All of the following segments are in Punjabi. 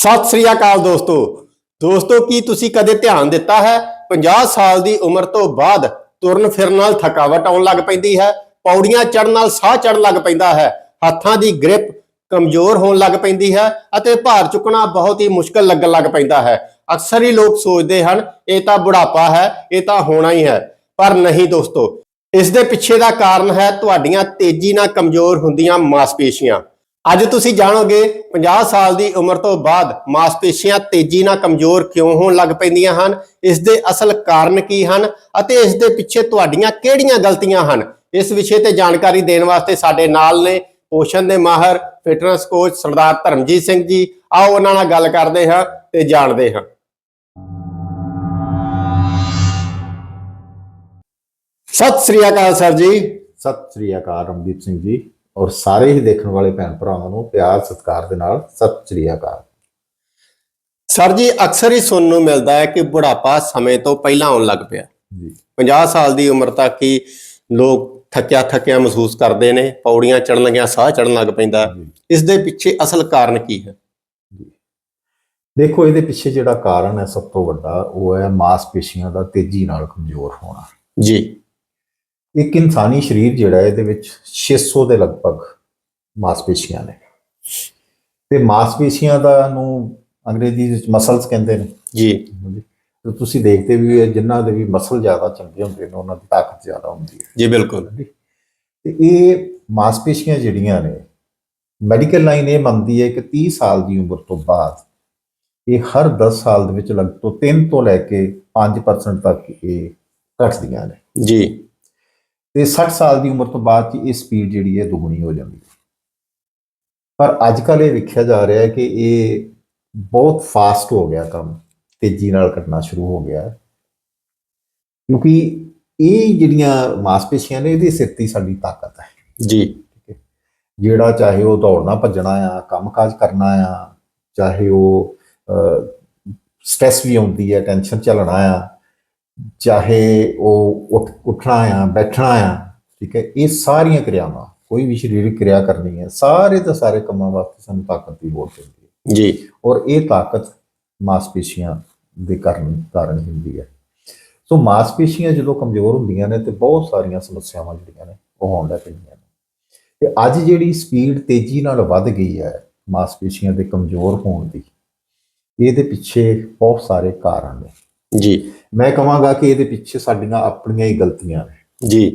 ਸਤਿ ਸ੍ਰੀ ਅਕਾਲ ਦੋਸਤੋ। ਦੋਸਤੋ, ਕੀ ਤੁਸੀਂ ਕਦੇ ਧਿਆਨ ਦਿੱਤਾ ਹੈ? 50 ਸਾਲ ਦੀ ਉਮਰ ਤੋਂ ਬਾਅਦ ਤੁਰਨ ਫਿਰਨ ਨਾਲ ਥਕਾਵਟ ਆਉਣ ਲੱਗ ਪੈਂਦੀ ਹੈ, ਪੌੜੀਆਂ ਚੜ੍ਹਨ ਨਾਲ ਸਾਹ ਚੜ੍ਹਨ ਲੱਗ ਪੈਂਦਾ ਹੈ, ਹੱਥਾਂ ਦੀ ਗ੍ਰਿਪ ਕਮਜ਼ੋਰ ਹੋਣ ਲੱਗ ਪੈਂਦੀ ਹੈ ਅਤੇ ਭਾਰ ਚੁੱਕਣਾ ਬਹੁਤ ਹੀ ਮੁਸ਼ਕਲ ਲੱਗਣ ਲੱਗ ਪੈਂਦਾ ਹੈ। ਅਕਸਰ ਹੀ ਲੋਕ ਸੋਚਦੇ ਹਨ, ਇਹ ਤਾਂ ਬੁਢਾਪਾ ਹੈ, ਇਹ ਤਾਂ ਹੋਣਾ ਹੀ ਹੈ, ਪਰ ਨਹੀਂ ਦੋਸਤੋ। ਇਸ ਦੇ ਪਿੱਛੇ ਦਾ ਕਾਰਨ ਹੈ, ਤੁਹਾਡੀਆਂ ਤੇਜ਼ੀ ਨਾਲ ਕਮਜ਼ੋਰ ਹੁੰਦੀਆਂ ਮਾਸਪੇਸ਼ੀਆਂ। ਅੱਜ ਤੁਸੀਂ ਜਾਣੋਗੇ 50 ਸਾਲ ਦੀ ਉਮਰ ਤੋਂ ਬਾਅਦ ਮਾਸਪੇਸ਼ੀਆਂ ਤੇਜ਼ੀ ਨਾਲ ਕਮਜ਼ੋਰ ਕਿਉਂ ਹੋਣ ਲੱਗ ਪੈਂਦੀਆਂ ਹਨ, ਇਸ ਦੇ ਅਸਲ ਕਾਰਨ ਕੀ ਹਨ ਅਤੇ ਇਸ ਦੇ ਪਿੱਛੇ ਤੁਹਾਡੀਆਂ ਕਿਹੜੀਆਂ ਗਲਤੀਆਂ ਹਨ? ਇਸ ਵਿਸ਼ੇ ਤੇ ਜਾਣਕਾਰੀ ਦੇਣ ਵਾਸਤੇ ਸਾਡੇ ਨਾਲ ਨੇ ਪੋਸ਼ਣ ਦੇ ਮਾਹਰ ਫਿਟਨੈਸ ਕੋਚ ਸਰਦਾਰ ਧਰਮਜੀਤ ਸਿੰਘ ਜੀ। ਆਓ ਉਹਨਾਂ ਨਾਲ ਗੱਲ ਕਰਦੇ ਹਾਂ ਤੇ ਜਾਣਦੇ ਹਾਂ। ਸਤਿ ਸ੍ਰੀ ਅਕਾਲ ਸਰ ਜੀ। ਸਤਿ ਸ੍ਰੀ ਅਕਾਲ ਰਮਦੀਪ ਸਿੰਘ ਜੀ। ਔਰ ਸਾਰੇ ਹੀ ਦੇਖਣ ਵਾਲੇ ਭੈਣ ਭਰਾਵਾਂ ਨੂੰ ਪਿਆਰ ਸਤਿਕਾਰ ਦੇ ਨਾਲ ਸਤਿ ਸ੍ਰੀ ਅਕਾਲ। ਸਰ ਜੀ ਅਕਸਰ ਹੀ ਸੁਣਨ ਨੂੰ ਮਿਲਦਾ ਹੈ ਕਿ ਬੁਢਾਪਾ ਸਮੇਂ ਤੋਂ ਪਹਿਲਾਂ ਆਉਣ ਲੱਗ ਪਿਆ। ਜੀ। 50 ਸਾਲ ਦੀ ਉਮਰ ਤੱਕ ਹੀ ਲੋਕ ਥੱਕਿਆ ਥੱਕਿਆ ਮਹਿਸੂਸ ਕਰਦੇ ਨੇ ਪੌੜੀਆਂ ਚੜਨ ਲੱਗਿਆ ਸਾਹ ਚੜਨ ਲੱਗ ਪੈਂਦਾ। ਇਸ ਦੇ ਪਿੱਛੇ ਅਸਲ ਕਾਰਨ ਕੀ ਹੈ? ਦੇਖੋ ਇਹਦੇ ਪਿੱਛੇ ਜਿਹੜਾ ਕਾਰਨ ਹੈ ਸਭ ਤੋਂ ਵੱਡਾ ਉਹ ਹੈ ਮਾਸਪੇਸ਼ੀਆਂ ਦਾ ਤੇਜ਼ੀ ਨਾਲ ਕਮਜ਼ੋਰ ਹੋਣਾ। ਜੀ। ਇੱਕ ਇਨਸਾਨੀ ਸਰੀਰ ਜਿਹੜਾ ਇਹਦੇ ਵਿੱਚ 600 ਦੇ ਲਗਭਗ ਮਾਸਪੇਸ਼ੀਆਂ ਨੇ। ਤੇ ਮਾਸਪੇਸ਼ੀਆਂ ਦਾ ਨੂੰ ਅੰਗਰੇਜ਼ੀ ਵਿੱਚ ਮਸਲਸ ਕਹਿੰਦੇ ਨੇ। ਜੀ। ਤੇ ਤੁਸੀਂ ਦੇਖਦੇ ਵੀ ਹੈ ਜਿਨ੍ਹਾਂ ਦੇ ਵੀ ਮਸਲ ਜ਼ਿਆਦਾ ਚੰਗੇ ਹੁੰਦੇ ਨੇ ਉਹਨਾਂ ਦੀ ਤਾਕਤ ਜ਼ਿਆਦਾ ਹੁੰਦੀ ਹੈ। ਜੀ ਬਿਲਕੁਲ। ਤੇ ਇਹ ਮਾਸਪੇਸ਼ੀਆਂ ਜਿਹੜੀਆਂ ਨੇ ਮੈਡੀਕਲ ਲਾਈਨ ਇਹ ਮੰਨਦੀ ਹੈ ਕਿ 30 ਸਾਲ ਦੀ ਉਮਰ ਤੋਂ ਬਾਅਦ ਇਹ ਹਰ 10 ਸਾਲ ਦੇ ਵਿੱਚ ਲਗਭਗ 3 ਤੋਂ ਲੈ ਕੇ 5% ਤੱਕ ਇਹ ਘਟਦੀਆਂ ਨੇ। ਜੀ। ਤੇ 60 ਸਾਲ ਦੀ ਉਮਰ ਤੋਂ ਬਾਅਦ 'ਚ ਇਹ ਸਪੀਡ ਜਿਹੜੀ ਹੈ ਦੁੱਗਣੀ ਹੋ ਜਾਂਦੀ ਹੈ। ਪਰ ਅੱਜ ਕੱਲ੍ਹ ਇਹ ਵੇਖਿਆ ਜਾ ਰਿਹਾ ਹੈ ਕਿ ਇਹ ਬਹੁਤ ਫਾਸਟ ਹੋ ਗਿਆ ਕੰਮ ਤੇਜ਼ੀ ਨਾਲ ਘਟਣਾ ਸ਼ੁਰੂ ਹੋ ਗਿਆ ਹੈ। ਕਿਉਂਕਿ ਇਹ ਜਿਹੜੀਆਂ ਮਾਸਪੇਸ਼ੀਆਂ ਨੇ ਇਹਦੇ ਸਿਰ ਤੇ ਸਾਡੀ ਤਾਕਤ ਹੈ। ਜੀ। ਜਿਹੜਾ ਚਾਹੇ ਉਹ ਦੌੜਨਾ ਭੱਜਣਾ ਆ ਕੰਮਕਾਜ ਕਰਨਾ ਆ ਚਾਹੇ ਉਹ ਸਟ੍ਰੈਸ ਵੀ ਆਉਂਦੀ ਹੈ ਟੈਨਸ਼ਨ ਚੱਲਣਾ ਆ ਚਾਹੇ ਉਹ ਉੱਠ- ਉੱਠਣਾ ਆ ਬੈਠਣਾ ਆ ਠੀਕ ਹੈ ਇਹ ਸਾਰੀਆਂ ਕਿਰਿਆਵਾਂ ਕੋਈ ਵੀ ਸਰੀਰਕ ਕਿਰਿਆ ਕਰਨੀ ਹੈ ਸਾਰੇ ਤੇ ਸਾਰੇ ਕੰਮਾਂ ਵਾਸਤੇ ਸਾਨੂੰ ਤਾਕਤ ਦੀ ਲੋੜ ਪੈਂਦੀ ਹੈ। ਜੀ। ਔਰ ਇਹ ਤਾਕਤ ਮਾਸਪੇਸ਼ੀਆਂ ਦੇ ਕਾਰਨ ਕਾਰਨ ਹੁੰਦੀ ਹੈ। ਸੋ ਮਾਸਪੇਸ਼ੀਆਂ ਜਦੋਂ ਕਮਜ਼ੋਰ ਹੁੰਦੀਆਂ ਨੇ ਤੇ ਬਹੁਤ ਸਾਰੀਆਂ ਸਮੱਸਿਆਵਾਂ ਜਿਹੜੀਆਂ ਨੇ ਉਹ ਹੋਣ ਲੱਗ ਪੈਂਦੀਆਂ ਨੇ। ਤੇ ਅੱਜ ਜਿਹੜੀ ਸਪੀਡ ਤੇਜ਼ੀ ਨਾਲ ਵੱਧ ਗਈ ਹੈ ਮਾਸਪੇਸ਼ੀਆਂ ਦੇ ਕਮਜ਼ੋਰ ਹੋਣ ਦੀ ਇਹਦੇ ਪਿੱਛੇ ਬਹੁਤ ਸਾਰੇ ਕਾਰਨ ਨੇ। ਜੀ। ਮੈਂ ਕਹਾਂਗਾ ਕਿ ਇਹਦੇ ਪਿੱਛੇ ਸਾਡੀਆਂ ਆਪਣੀਆਂ ਹੀ ਗਲਤੀਆਂ ਨੇ। ਜੀ।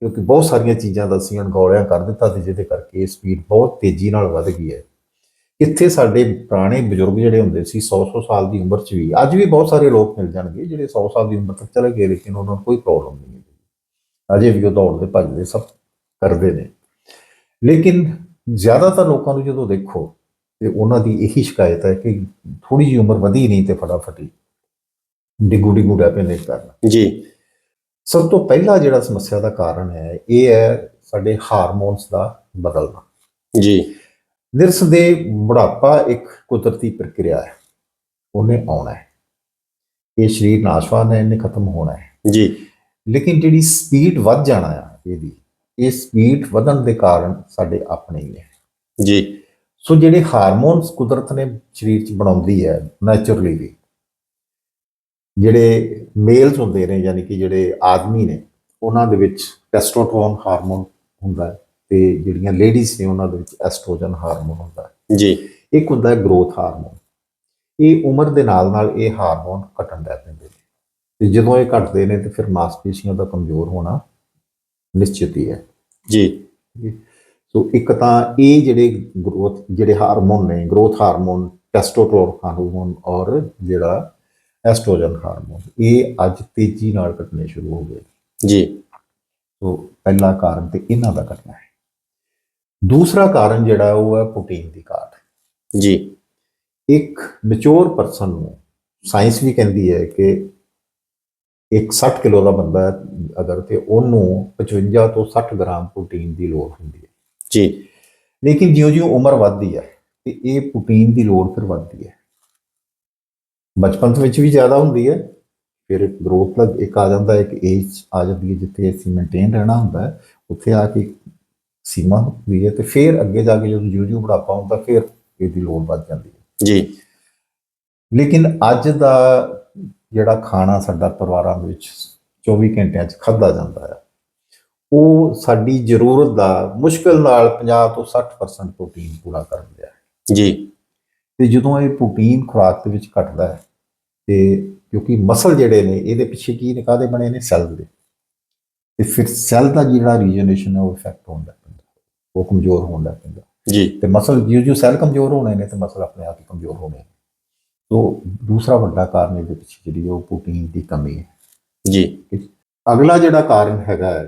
ਕਿਉਂਕਿ ਬਹੁਤ ਸਾਰੀਆਂ ਚੀਜ਼ਾਂ ਦਾ ਅਸੀਂ ਅਣਗੌਲਿਆਂ ਕਰ ਦਿੱਤਾ ਤੇ ਜਿਹਦੇ ਕਰਕੇ ਸਪੀਡ ਬਹੁਤ ਤੇਜ਼ੀ ਨਾਲ ਵੱਧ ਗਈ ਹੈ। ਕਿੱਥੇ ਸਾਡੇ ਪੁਰਾਣੇ ਬਜ਼ੁਰਗ ਜਿਹੜੇ ਹੁੰਦੇ ਸੀ 100-100 ਸਾਲ ਦੀ ਉਮਰ 'ਚ ਵੀ ਅੱਜ ਵੀ ਬਹੁਤ ਸਾਰੇ ਲੋਕ ਮਿਲ ਜਾਣਗੇ ਜਿਹੜੇ 100 ਸਾਲ ਦੀ ਉਮਰ ਤੱਕ ਚਲੇ ਗਏ ਲੇਕਿਨ ਉਹਨਾਂ ਨੂੰ ਕੋਈ ਪ੍ਰੋਬਲਮ ਨਹੀਂ ਹੈ ਅਜੇ ਵੀ ਉਹ ਦੌੜਦੇ ਭੱਜਦੇ ਸਭ ਕਰਦੇ ਨੇ। ਲੇਕਿਨ ਜ਼ਿਆਦਾਤਰ ਲੋਕਾਂ ਨੂੰ ਜਦੋਂ ਦੇਖੋ ਤੇ ਉਹਨਾਂ ਦੀ ਇਹੀ ਸ਼ਿਕਾਇਤ ਹੈ ਕਿ ਥੋੜੀ ਜਿਹੀ ਉਮਰ ਵਧੀ ਨਹੀਂ ਤੇ ਫਟਾਫਟ ਹੀ। ਡਿੱਗੂ ਡਿੱਗੂ ਡੈ ਪੈਂਦੇ ਕਰਨ ਜੀ। ਸਭ ਤੋਂ ਪਹਿਲਾ ਜਿਹੜਾ ਸਮੱਸਿਆ ਦਾ ਕਾਰਨ ਹੈ ਇਹ ਹੈ ਸਾਡੇ ਹਾਰਮੋਨਸ ਦਾ ਬਦਲਣਾ। ਜੀ। ਨਿਰਸ ਦੇ ਬੁਢਾਪਾ ਇੱਕ ਕੁਦਰਤੀ ਪ੍ਰਕਿਰਿਆ ਹੈ। ਉਹਨੇ ਆਉਣਾ ਹੈ। ਇਹ ਸਰੀਰ ਨਾਸ਼ਵਾਨ ਹੈ ਇਹਨੇ ਖਤਮ ਹੋਣਾ ਹੈ। ਜੀ। ਲੇਕਿਨ ਜਿਹੜੀ ਸਪੀਡ ਵੱਧ ਜਾਣਾ ਆ ਇਹਦੀ ਇਹ ਸਪੀਡ ਵਧਣ ਦੇ ਕਾਰਨ ਸਾਡੇ ਆਪਣੇ ਹੀ ਨੇ। ਜੀ। ਸੋ ਜਿਹੜੇ ਹਾਰਮੋਨਸ ਕੁਦਰਤ ਨੇ ਸਰੀਰ 'ਚ ਬਣਾਉਂਦੀ ਹੈ ਨੇਚਰਲੀ ਵੀ ਜਿਹੜੇ ਮੇਲਸ ਹੁੰਦੇ ਨੇ ਯਾਨੀ ਕਿ ਜਿਹੜੇ ਆਦਮੀ ਨੇ ਉਹਨਾਂ ਦੇ ਵਿੱਚ ਟੈਸਟੋਸਟੇਰੋਨ ਹਾਰਮੋਨ ਹੁੰਦਾ ਹੈ ਤੇ ਜਿਹੜੀਆਂ ਲੇਡੀਜ਼ ਨੇ ਉਹਨਾਂ ਦੇ ਵਿੱਚ ਐਸਟ੍ਰੋਜਨ ਹਾਰਮੋਨ ਹੁੰਦਾ ਹੈ। ਜੀ। ਇੱਕ ਹੁੰਦਾ ਹੈ ਗਰੋਥ ਹਾਰਮੋਨ ਇਹ ਉਮਰ ਦੇ ਨਾਲ ਨਾਲ ਇਹ ਹਾਰਮੋਨ ਘਟਣ ਲੱਗ ਪੈਂਦੇ ਨੇ। ਤੇ ਜਦੋਂ ਇਹ ਘਟਦੇ ਨੇ ਤੇ ਫਿਰ ਮਾਸਪੇਸ਼ੀਆਂ ਦਾ ਕਮਜ਼ੋਰ ਹੋਣਾ ਨਿਸ਼ਚਿਤ ਹੀ ਹੈ। ਜੀ। ਸੋ ਇੱਕ ਤਾਂ ਇਹ ਜਿਹੜੇ ਗਰੋਥ ਜਿਹੜੇ ਹਾਰਮੋਨ ਨੇ ਗਰੋਥ ਹਾਰਮੋਨ ਟੈਸਟੋਸਟੇਰੋਨ ਹਾਰਮੋਨ ਔਰ ਜਿਹੜਾ ਐਸਟ੍ਰੋਜਨ ਹਾਰਮੋਨ ਇਹ ਅੱਜ ਤੇਜ਼ੀ ਨਾਲ ਘਟਨੇ ਸ਼ੁਰੂ ਹੋ ਗਏ। ਜੀ। ਸੋ ਪਹਿਲਾ ਕਾਰਨ ਤੇ ਇਹਨਾਂ ਦਾ ਘਟਨਾ ਹੈ। ਦੂਸਰਾ ਕਾਰਨ ਜਿਹੜਾ ਉਹ ਹੈ ਪ੍ਰੋਟੀਨ ਦੀ ਘਾਟ ਜੀ। ਇੱਕ ਮੈਚੁਰ ਪਰਸਨ ਨੂੰ ਸਾਇੰਸ ਵੀ ਕਹਿੰਦੀ ਹੈ ਕਿ ਇੱਕ 60 ਕਿਲੋ ਦਾ ਬੰਦਾ ਅਗਰ ਤੇ ਉਹਨੂੰ 55 ਤੋਂ 60 ਗ੍ਰਾਮ ਪ੍ਰੋਟੀਨ ਦੀ ਲੋੜ ਹੁੰਦੀ ਹੈ। ਜੀ। ਲੇਕਿਨ ਜਿਉਂ-ਜਿਉਂ ਉਮਰ ਵੱਧਦੀ ਹੈ ਤੇ ਇਹ ਪ੍ਰੋਟੀਨ ਦੀ ਲੋੜ ਫਿਰ ਵੱਧਦੀ ਹੈ। ਬਚਪਨ ਵਿੱਚ ਵੀ ਜ਼ਿਆਦਾ ਹੁੰਦੀ ਹੈ। ਫਿਰ ਗਰੋਥ ਦਾ ਇੱਕ ਆ ਜਾਂਦਾ ਹੈ ਕਿ ਏਜ ਆ ਜਾਂਦੀ ਹੈ ਜਿੱਥੇ ਅਸੀਂ ਮੇਨਟੇਨ ਰਹਿਣਾ ਹੁੰਦਾ ਹੈ। ਉੱਥੇ ਆ ਕੇ ਸੀਮਾ ਹੁੰਦੀ ਹੈ ਤੇ ਫਿਰ ਅੱਗੇ ਜਾ ਕੇ ਜਦੋਂ ਜਿਉਂ-ਜਿਉਂ ਬੁਢਾਪਾ ਹੁੰਦਾ ਫਿਰ ਇਹਦੀ ਲੋੜ ਵੱਧ ਜਾਂਦੀ ਹੈ। ਜੀ। ਲੇਕਿਨ ਅੱਜ ਦਾ ਜਿਹੜਾ ਖਾਣਾ ਸਾਡਾ ਪਰਿਵਾਰਾਂ ਦੇ ਵਿੱਚ 24 ਘੰਟਿਆਂ 'ਚ ਖਾਧਾ ਜਾਂਦਾ ਹੈ ਉਹ ਸਾਡੀ ਜ਼ਰੂਰਤ ਦਾ ਮੁਸ਼ਕਲ ਨਾਲ 50 ਤੋਂ 60% ਪ੍ਰੋਟੀਨ ਪੂਰਾ ਕਰ ਦਿੰਦਾ ਹੈ। ਜੀ। ਤੇ ਜਦੋਂ ਇਹ ਪ੍ਰੋਟੀਨ ਖੁਰਾਕ ਦੇ ਵਿੱਚ ਘਟਦਾ ਹੈ ਤੇ ਕਿਉਂਕਿ ਮਸਲ ਜਿਹੜੇ ਨੇ ਇਹਦੇ ਪਿੱਛੇ ਕੀ ਨੇ ਕਾਦੇ ਬਣੇ ਨੇ? ਸੈੱਲ ਦੇ। ਤੇ ਫਿਰ ਸੈੱਲ ਦਾ ਜਿਹੜਾ ਰੀਜਨਰੇਸ਼ਨ ਹੈ ਉਹ ਇਫੈਕਟ ਹੁੰਦਾ ਪੈਂਦਾ। ਉਹ ਕਮਜ਼ੋਰ ਹੁੰਦਾ ਪੈਂਦਾ। ਜੀ। ਤੇ ਮਸਲ ਜਿਉਂ ਜਿਉਂ ਸੈੱਲ ਕਮਜ਼ੋਰ ਹੋਣੇ ਨੇ ਤੇ ਮਸਲ ਆਪਣੇ ਆਪ ਹੀ ਕਮਜ਼ੋਰ ਹੋਣੇ ਨੇ। ਸੋ ਦੂਸਰਾ ਵੱਡਾ ਕਾਰਨ ਇਹਦੇ ਪਿੱਛੇ ਜਿਹੜੀ ਉਹ ਪ੍ਰੋਟੀਨ ਦੀ ਕਮੀ ਹੈ। ਜੀ। ਅਗਲਾ ਜਿਹੜਾ ਕਾਰਨ ਹੈਗਾ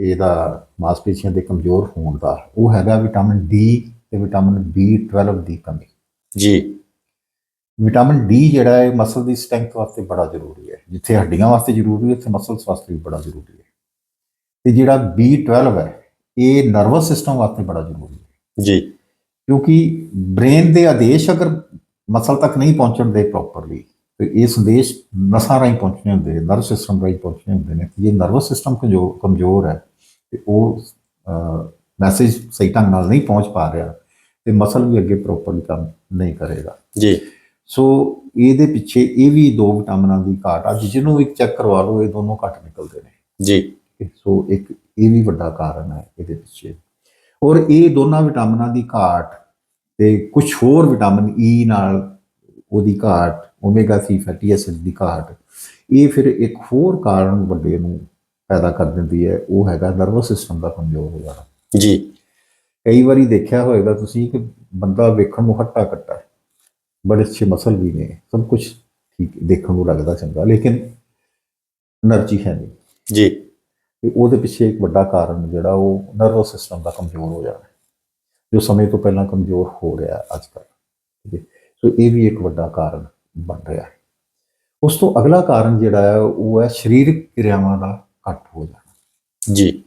ਇਹਦਾ ਮਾਸਪੇਸ਼ੀਆਂ ਦੇ ਕਮਜ਼ੋਰ ਹੋਣ ਦਾ ਉਹ ਹੈਗਾ ਵਿਟਾਮਿਨ ਡੀ ਤੇ ਵਿਟਾਮਿਨ B12 ਦੀ ਕਮੀ। ਜੀ। ਵਿਟਾਮਿਨ ਡੀ ਜਿਹੜਾ ਹੈ ਮਸਲ ਦੀ ਸਟਰੈਂਥ ਵਾਸਤੇ ਬੜਾ ਜ਼ਰੂਰੀ ਹੈ। ਜਿੱਥੇ ਹੱਡੀਆਂ ਵਾਸਤੇ ਜ਼ਰੂਰੀ ਹੈ ਉੱਥੇ ਮਸਲਸ ਵਾਸਤੇ ਵੀ ਬੜਾ ਜ਼ਰੂਰੀ ਹੈ। ਤੇ ਜਿਹੜਾ B12 ਹੈ ਇਹ ਨਰਵਸ ਸਿਸਟਮ ਵਾਸਤੇ ਬੜਾ ਜ਼ਰੂਰੀ ਹੈ। ਜੀ। ਕਿਉਂਕਿ ਬ੍ਰੇਨ ਦੇ ਆਦੇਸ਼ ਅਗਰ ਮਸਲ ਤੱਕ ਨਹੀਂ ਪਹੁੰਚਣ ਦੇ ਪ੍ਰੋਪਰਲੀ ਤੇ ਇਹ ਸੰਦੇਸ਼ ਨਸਾਂ ਰਾਹੀਂ ਪਹੁੰਚਣੇ ਹੁੰਦੇ ਨੇ ਨਰਵਸ ਸਿਸਟਮ ਰਾਹੀਂ ਪਹੁੰਚਣੇ ਹੁੰਦੇ ਨੇ। ਜੇ ਨਰਵਸ ਸਿਸਟਮ ਕਮਜ਼ੋਰ ਹੈ ਤੇ ਉਹ ਮੈਸੇਜ ਸਹੀ ਢੰਗ ਨਾਲ ਨਹੀਂ ਪਹੁੰਚ ਪਾ ਰਿਹਾ। ਤੇ ਮਸਲ ਵੀ ਅੱਗੇ ਪ੍ਰੋਪਰਲੀ ਕੰਮ ਨਹੀਂ ਕਰੇਗਾ। ਜੀ। ਸੋ ਇਹਦੇ ਪਿੱਛੇ ਇਹ ਵੀ ਦੋ ਵਿਟਾਮਿਨਾਂ ਦੀ ਘਾਟ ਆ ਜਿਹਨੂੰ ਵੀ ਚੈੱਕ ਕਰਵਾ ਲਓ ਇਹ ਦੋਨੋਂ ਘੱਟ ਨਿਕਲਦੇ ਨੇ। ਜੀ। ਸੋ ਇੱਕ ਇਹ ਵੀ ਵੱਡਾ ਕਾਰਨ ਹੈ ਇਹਦੇ ਪਿੱਛੇ। ਔਰ ਇਹ ਦੋਨਾਂ ਵਿਟਾਮਿਨਾਂ ਦੀ ਘਾਟ ਤੇ ਕੁਝ ਹੋਰ ਵਿਟਾਮਿਨ ਈ ਨਾਲ ਉਹਦੀ ਘਾਟ ਓਮੇਗਾ 3 ਫੈਟੀ ਐਸਿਡ ਦੀ ਘਾਟ ਇਹ ਫਿਰ ਇੱਕ ਹੋਰ ਕਾਰਨ ਵੱਡੇ ਨੂੰ ਪੈਦਾ ਕਰ ਦਿੰਦੀ ਹੈ ਉਹ ਹੈਗਾ ਨਰਵਸ ਸਿਸਟਮ ਦਾ ਕਮਜ਼ੋਰ ਹੋ ਜਾਣਾ। ਜੀ। ਕਈ ਵਾਰੀ ਦੇਖਿਆ ਹੋਵੇਗਾ ਤੁਸੀਂ ਕਿ ਬੰਦਾ ਵੇਖਣ ਨੂੰ ਹੱਟਾ ਕੱਟਾ ਹੈ। ਬੜੇ ਅੱਛੇ ਮਸਲ ਵੀ ਨੇ ਸਭ ਕੁਝ ਠੀਕ ਦੇਖਣ ਨੂੰ ਲੱਗਦਾ ਚੰਗਾ ਲੇਕਿਨ એનર્ਜੀ ਹੈ ਨਹੀਂ। ਜੀ। ਤੇ ਉਹਦੇ ਪਿੱਛੇ ਇੱਕ ਵੱਡਾ ਕਾਰਨ ਜਿਹੜਾ ਉਹ ਨਰਵਸ ਸਿਸਟਮ ਦਾ ਕਮਜ਼ੋਰ ਹੋ ਜਾਣਾ ਜੋ ਸਮੇਂ ਤੋਂ ਪਹਿਲਾਂ ਕਮਜ਼ੋਰ ਹੋ ਰਿਹਾ ਅੱਜ ਕੱਲ ਸੋ ਇਹ ਵੀ ਇੱਕ ਵੱਡਾ ਕਾਰਨ ਬਣ ਰਿਹਾ ਹੈ। ਉਸ ਤੋਂ ਅਗਲਾ ਕਾਰਨ ਜਿਹੜਾ ਹੈ ਉਹ ਹੈ ਸਰੀਰਕ ਕਿਰਿਆਵਾਂ ਦਾ ਘੱਟ ਹੋ ਜਾਣਾ। ਜੀ।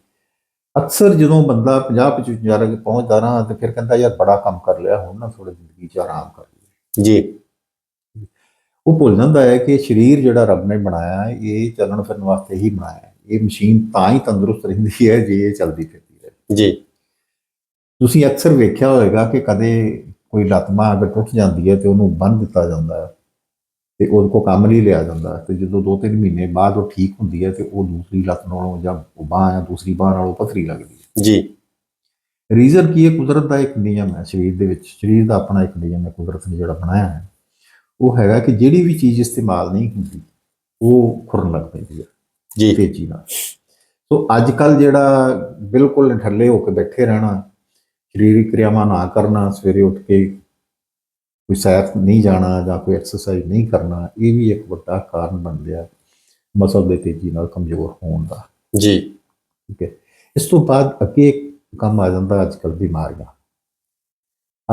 ਅਕਸਰ ਜਦੋਂ ਬੰਦਾ 50 55 ਤੱਕ ਪਹੁੰਚਦਾ ਨਾ ਤੇ ਫਿਰ ਕਹਿੰਦਾ ਯਾਰ ਬੜਾ ਕੰਮ ਕਰ ਲਿਆ ਹੁਣ ਨਾ ਥੋੜਾ ਜ਼ਿੰਦਗੀ 'ਚ ਆਰਾਮ ਕਰ ਲਈਏ। ਜੀ। ਉਹ ਭੁੱਲ ਜਾਂਦਾ ਹੈ ਕਿ ਸਰੀਰ ਜਿਹੜਾ ਰੱਬ ਨੇ ਬਣਾਇਆ ਹੈ ਇਹ ਚੱਲਣ ਫਿਰਨ ਵਾਸਤੇ ਹੀ ਬਣਾਇਆ। ਹੈ ਇਹ ਮਸ਼ੀਨ ਤਾਂ ਹੀ ਤੰਦਰੁਸਤ ਰਹਿੰਦੀ ਹੈ ਜੇ ਇਹ ਚੱਲਦੀ ਫਿਰਦੀ ਹੈ ਜੀ। ਤੁਸੀਂ ਅਕਸਰ ਵੇਖਿਆ ਹੋਵੇਗਾ ਕਿ ਕਦੇ ਕੋਈ ਲੱਤ ਅਗਰ ਟੁੱਟ ਜਾਂਦੀ ਹੈ ਤੇ ਉਹਨੂੰ ਬੰਨ ਦਿੱਤਾ ਜਾਂਦਾ ਹੈ। ਤੇ ਉਹਦੇ ਕੋ ਕੰਮ ਨਹੀਂ ਲਿਆ ਜਾਂਦਾ। ਤੇ ਜਦੋਂ 2-3 ਮਹੀਨੇ ਬਾਅਦ ਉਹ ਠੀਕ ਹੁੰਦੀ ਹੈ ਤੇ ਉਹ ਦੂਸਰੀ ਲੱਤ ਨਾਲੋਂ ਜਾਂ ਉਹ ਬਾਂਹ ਜਾਂ ਦੂਸਰੀ ਬਾਂਹ ਨਾਲੋਂ ਪਥਰੀ ਲੱਗਦੀ ਹੈ। ਜੀ। ਰੀਜ਼ਨ ਕੀ ਹੈ? ਕੁਦਰਤ ਦਾ ਇੱਕ ਨਿਯਮ ਹੈ ਸਰੀਰ ਦੇ ਵਿੱਚ। ਸਰੀਰ ਦਾ ਆਪਣਾ ਇੱਕ ਨਿਯਮ ਹੈ ਕੁਦਰਤ ਨੇ ਜਿਹੜਾ ਬਣਾਇਆ ਹੈ। ਉਹ ਹੈਗਾ ਕਿ ਜਿਹੜੀ ਵੀ ਚੀਜ਼ ਇਸਤੇਮਾਲ ਨਹੀਂ ਹੁੰਦੀ ਉਹ ਖੁਰਨ ਲੱਗ ਪੈਂਦੀ ਹੈ। ਜੀ। ਤੇਜ਼ੀ ਨਾਲ। ਸੋ ਅੱਜ ਕੱਲ ਜਿਹੜਾ ਬਿਲਕੁਲ ਠੱਲੇ ਹੋ ਕੇ ਬੈਠੇ ਰਹਿਣਾ ਸਰੀਰਕ ਕਿਰਿਆਵਾਂ ਨਾ ਕਰਨਾ ਸਵੇਰੇ ਉੱਠ ਕੇ ਕੋਈ ਸੈਰ ਨਹੀਂ ਜਾਣਾ ਜਾਂ ਕੋਈ ਐਕਸਰਸਾਈਜ਼ ਨਹੀਂ ਕਰਨਾ ਇਹ ਵੀ ਇੱਕ ਵੱਡਾ ਕਾਰਨ ਬਣ ਗਿਆ ਮਸਲ ਦੇ ਤੇਜ਼ੀ ਨਾਲ ਕਮਜ਼ੋਰ ਹੋਣ ਦਾ। ਜੀ। ਠੀਕ ਹੈ। ਇਸ ਤੋਂ ਬਾਅਦ ਅੱਗੇ ਇੱਕ ਕੰਮ ਆ ਜਾਂਦਾ ਅੱਜ ਕੱਲ ਬਿਮਾਰੀਆਂ।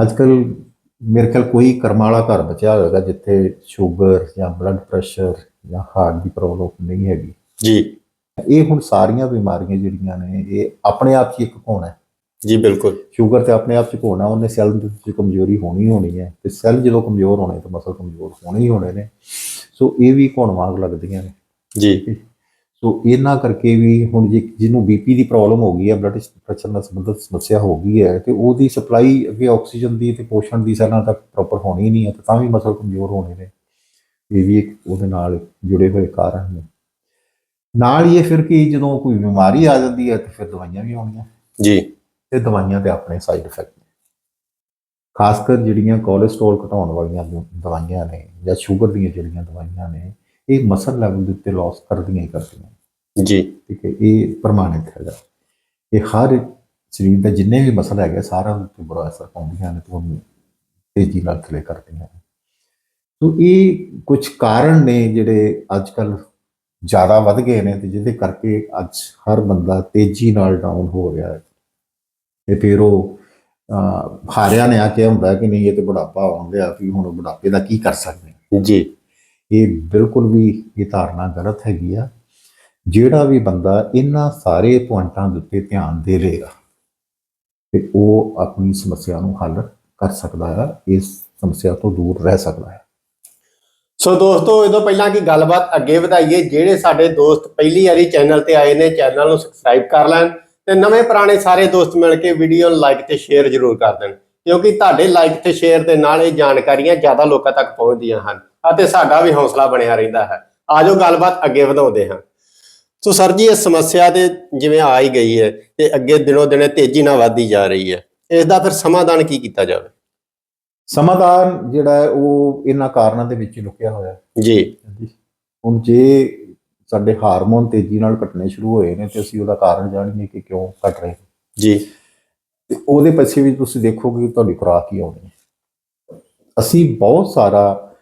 ਅੱਜ ਕੱਲ ਮੇਰੇ ਖਿਆਲ ਕੋਈ ਕਰਮ ਵਾਲਾ ਘਰ ਬਚਿਆ ਹੋਵੇਗਾ ਜਿੱਥੇ ਸ਼ੂਗਰ ਜਾਂ ਬਲੱਡ ਪ੍ਰੈਸ਼ਰ ਜਾਂ ਹਾਰਟ ਦੀ ਪ੍ਰੋਬਲਮ ਨਹੀਂ ਹੈਗੀ। ਜੀ। ਇਹ ਹੁਣ ਸਾਰੀਆਂ ਬਿਮਾਰੀਆਂ ਜਿਹੜੀਆਂ ਨੇ ਇਹ ਆਪਣੇ ਆਪ 'ਚ ਇੱਕ ਕੋਣ ਹੈ। ਜੀ ਬਿਲਕੁਲ। ਸ਼ੂਗਰ ਤੇ ਆਪਣੇ ਆਪ 'ਚ ਹੈ ਉਹਨੇ ਸੈੱਲ ਦੀ ਵਿੱਚ ਕਮਜ਼ੋਰੀ ਹੋਣੀ ਹੋਣੀ ਹੈ ਤੇ ਸੈੱਲ ਜਦੋਂ ਕਮਜ਼ੋਰ ਹੋਣੇ ਤਾਂ ਮਸਲ ਕਮਜ਼ੋਰ ਹੋਣੇ ਹੀ ਹੋਣੇ ਨੇ। ਸੋ ਇਹ ਵੀ ਕੋਣ ਵਾਂਗ ਲੱਗਦੀਆਂ ਨੇ। ਜੀ। ਸੋ ਇਹਨਾਂ ਕਰਕੇ ਵੀ ਹੁਣ ਜੇ ਜਿਹਨੂੰ ਬੀਪੀ ਦੀ ਪ੍ਰੋਬਲਮ ਹੋ ਗਈ ਹੈ ਬਲੱਡ ਪ੍ਰੈਸ਼ਰ ਨਾਲ ਸੰਬੰਧਿਤ ਸਮੱਸਿਆ ਹੋ ਗਈ ਹੈ ਤੇ ਉਹਦੀ ਸਪਲਾਈ ਅੱਗੇ ਆਕਸੀਜਨ ਦੀ ਤੇ ਪੋਸ਼ਣ ਦੀ ਸੈੱਲਾਂ ਤੱਕ ਪ੍ਰੋਪਰ ਹੋਣੀ ਨਹੀਂ ਹੈ ਤੇ ਵੀ ਮਸਲ ਕਮਜ਼ੋਰ ਹੋਣੇ ਨੇ। ਇਹ ਵੀ ਇੱਕ ਉਹਦੇ ਨਾਲ ਜੁੜੇ ਹੋਏ ਕਾਰਨ ਨੇ। ਨਾਲ ਇਹ ਫਿਰ ਕਿ ਜਦੋਂ ਕੋਈ ਬਿਮਾਰੀ ਆ ਜਾਂਦੀ ਹੈ ਤੇ ਫਿਰ ਦਵਾਈਆਂ ਵੀ ਆਉਣੀਆਂ। ਜੀ। ਤੇ ਦਵਾਈਆਂ ਦੇ ਆਪਣੇ ਸਾਈਡ ਇਫੈਕਟ ਨੇ। ਖਾਸ ਕਰ ਜਿਹੜੀਆਂ ਕੋਲੇਸਟ੍ਰੋਲ ਘਟਾਉਣ ਵਾਲੀਆਂ ਦਵਾਈਆਂ ਨੇ ਜਾਂ ਸ਼ੂਗਰ ਦੀਆਂ ਜਿਹੜੀਆਂ ਦਵਾਈਆਂ ਨੇ ਇਹ ਮਸਲ ਲੈਵਲ ਦੇ ਉੱਤੇ ਲਾਸ ਕਰਦੀਆਂ ਹੀ ਕਰਦੀਆਂ। ਜੀ। ਠੀਕ ਹੈ ਇਹ ਪ੍ਰਮਾਣਿਤ ਹੈਗਾ। ਇਹ ਹਰ ਸਰੀਰ ਦਾ ਜਿੰਨੇ ਵੀ ਮਸਲ ਹੈਗੇ ਸਾਰਾ ਉੱਤੇ ਬੁਰਾ ਅਸਰ ਪਾਉਂਦੀਆਂ ਨੇ ਤੁਹਾਨੂੰ ਤੇਜ਼ੀ ਨਾਲ ਥਲੇ ਕਰਦੀਆਂ ਨੇ। ਸੋ ਇਹ ਕੁਝ ਕਾਰਨ ਨੇ ਜਿਹੜੇ ਅੱਜ ਕੱਲ ਜ਼ਿਆਦਾ ਵੱਧ ਗਏ ਨੇ ਤੇ ਜਿਹਦੇ ਕਰਕੇ ਅੱਜ ਹਰ ਬੰਦਾ ਤੇਜ਼ੀ ਨਾਲ ਡਾਊਨ ਹੋ ਰਿਹਾ ਹੈ। ਤੇ ਫਿਰ ਉਹ ਹਾਰਿਆ ਨੇ ਆ ਕੇ ਹੁੰਦਾ ਕਿ ਨਹੀਂ ਇਹ ਤੇ ਬੁਢਾਪਾ ਆਉਣ ਡਿਆ ਵੀ ਹੁਣ ਬੁਢਾਪੇ ਦਾ ਕੀ ਕਰ ਸਕਦੇ ਜੀ। ਇਹ ਬਿਲਕੁਲ ਵੀ ਇਹ ਧਾਰਨਾ ਗਲਤ ਹੈਗੀ ਆ। ਜਿਹੜਾ ਵੀ ਬੰਦਾ ਇਹਨਾਂ ਸਾਰੇ ਪੁਆਇੰਟਾਂ ਦੇ ਉੱਤੇ ਧਿਆਨ ਦੇ ਲੇਗਾ ਤੇ ਉਹ ਆਪਣੀ ਸਮੱਸਿਆ ਨੂੰ ਹੱਲ ਕਰ ਸਕਦਾ ਹੈ ਇਸ ਸਮੱਸਿਆ ਤੋਂ ਦੂਰ ਰਹਿ ਸਕਦਾ ਹੈ ਸੋ ਦੋਸਤੋ ਇਹਦੋਂ ਪਹਿਲਾਂ ਕਿ ਗੱਲਬਾਤ ਅੱਗੇ ਵਧਾਈਏ ਜਿਹੜੇ ਸਾਡੇ ਦੋਸਤ ਪਹਿਲੀ ਵਾਰੀ ਚੈਨਲ ਤੇ ਆਏ ਨੇ ਚੈਨਲ ਨੂੰ ਸਬਸਕ੍ਰਾਈਬ ਕਰ ਲੈਣ ਤੇ ਨਵੇਂ ਪੁਰਾਣੇ ਸਾਰੇ ਦੋਸਤ ਮਿਲ ਕੇ ਵੀਡੀਓ ਨੂੰ ਲਾਈਕ ਤੇ ਸ਼ੇਅਰ ਜ਼ਰੂਰ ਕਰ ਦੇਣ ਕਿਉਂਕਿ ਤੁਹਾਡੇ ਲਾਈਕ ਤੇ ਸ਼ੇਅਰ ਦੇ ਨਾਲ ਇਹ ਜਾਣਕਾਰੀਆਂ ਜ਼ਿਆਦਾ ਲੋਕਾਂ ਤੱਕ ਪਹੁੰਚਦੀਆਂ ਹਨ ਅਤੇ ਸਾਡਾ ਵੀ ਹੌਸਲਾ ਬਣਿਆ ਰਹਿੰਦਾ ਹੈ। ਆਜੋ ਗੱਲਬਾਤ ਅੱਗੇ ਵਧਾਉਂਦੇ ਹਾਂ। ਸੋ ਸਰ ਜੀ ਇਹ ਸਮੱਸਿਆ ਤੇ ਜਿਵੇਂ ਆ ਹੀ ਗਈ ਹੈ ਤੇ ਅੱਗੇ ਦਿਨੋ ਦਿਨੇ ਤੇਜ਼ੀ ਨਾਲ ਵਧਦੀ ਜਾ ਰਹੀ ਹੈ। ਇਸ ਦਾ ਫਿਰ ਸਮਾਧਾਨ ਕੀ ਕੀਤਾ ਜਾਵੇ? ਸਮਾਧਾਨ ਜਿਹੜਾ ਹੈ ਉਹ ਇਹਨਾਂ ਕਾਰਨਾਂ ਦੇ ਵਿੱਚ ਲੁਕਿਆ ਹੋਇਆ। ਜੀ। ਹੁਣ ਜੇ ਸਾਡੇ ਹਾਰਮੋਨ ਤੇਜ਼ੀ ਨਾਲ ਘਟਣੇ ਸ਼ੁਰੂ ਹੋਏ ਨੇ ਤੇ ਅਸੀਂ ਉਹਦਾ ਕਾਰਨ ਜਾਣੀਏ ਕਿ ਕਿਉਂ ਘਟ ਰਹੇ ਜੀ। ਤੇ ਉਹਦੇ ਪਿੱਛੇ ਵੀ ਤੁਸੀਂ ਦੇਖੋਗੇ ਕਿ ਤੁਹਾਡੀ ਖੁਰਾਕ ਕੀ ਆਉਣੀ ਹੈ। ਅਸੀਂ ਬਹੁਤ ਸਾਰਾ